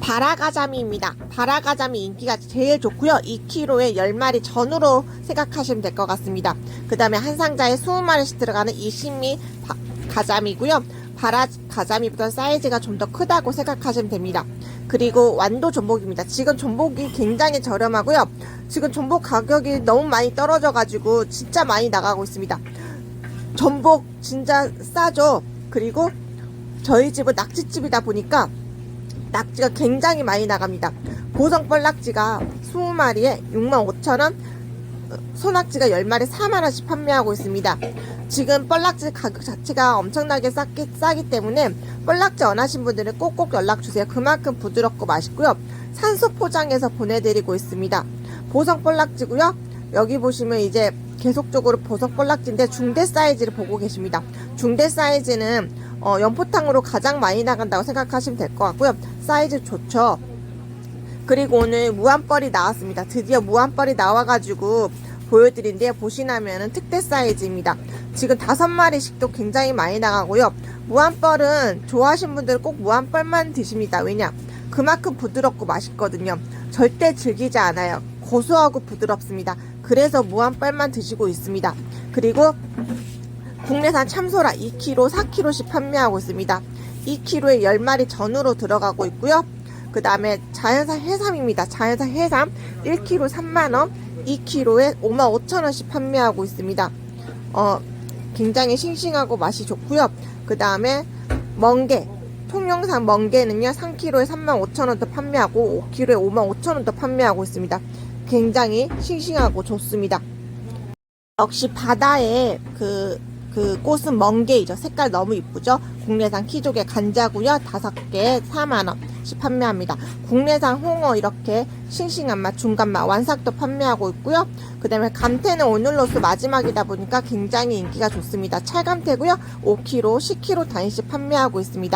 바라가자미입니다. 바라가자미 인기가 제일 좋고요. 2kg에 10마리 전으로 생각하시면 될 것 같습니다. 그 다음에 한 상자에 20마리씩 들어가는 이신미 바- 가자미고요. 바라 가자미보다 사이즈가 좀 더 크다고 생각하시면 됩니다. 그리고 완도 전복입니다. 지금 전복이 굉장히 저렴하고요. 지금 전복 가격이 너무 많이 떨어져가지고 진짜 많이 나가고 있습니다. 전복 진짜 싸죠. 그리고 저희 집은 낙지집이다 보니까 낙지가 굉장히 많이 나갑니다. 보성뻘 낙지가 20마리에 65,000원, 소낙지가 10마리 4만원씩 판매하고 있습니다. 지금 뻘낙지 가격 자체가 엄청나게 싸기, 싸기 때문에 뻘낙지 원하신 분들은 꼭꼭 연락주세요. 그만큼 부드럽고 맛있고요. 산소 포장해서 보내드리고 있습니다. 보성 뻘낙지고요. 여기 보시면 이제 계속적으로 보석 뻘낙지인데 중대 사이즈를 보고 계십니다. 중대 사이즈는 어, 연포탕으로 가장 많이 나간다고 생각하시면 될 것 같고요. 사이즈 좋죠. 그리고 오늘 무한벌이 나왔습니다. 드디어 무한벌이 나와가지고 보여드린데요. 보시나면은 특대 사이즈입니다. 지금 다섯 마리씩도 굉장히 많이 나가고요. 무한벌은 좋아하시는 분들은 꼭 무한벌만 드십니다. 왜냐? 그만큼 부드럽고 맛있거든요. 절대 질기지 않아요. 고소하고 부드럽습니다. 그래서 무한벌만 드시고 있습니다. 그리고 국내산 참소라 2kg, 4kg씩 판매하고 있습니다. 2kg에 10마리 전으로 들어가고 있고요. 그 다음에 자연산 해삼입니다. 자연산 해삼 1kg 3만원, 2kg에 55,000원씩 판매하고 있습니다. 어, 굉장히 싱싱하고 맛이 좋고요. 그 다음에 멍게, 통영산 멍게는요 3kg에 35,000원도 판매하고 5kg에 55,000원도 판매하고 있습니다. 굉장히 싱싱하고 좋습니다. 역시 바다의 그, 그 꽃은 멍게이죠. 색깔 너무 이쁘죠? 국내산 키조개 간자고요. 다섯 개에 4만원씩 판매합니다. 국내산 홍어 이렇게 싱싱한 맛, 중간 맛, 완삭도 판매하고 있고요. 그 다음에 감태는 오늘로서 마지막이다 보니까 굉장히 인기가 좋습니다. 찰감태고요. 5kg, 10kg 단위씩 판매하고 있습니다.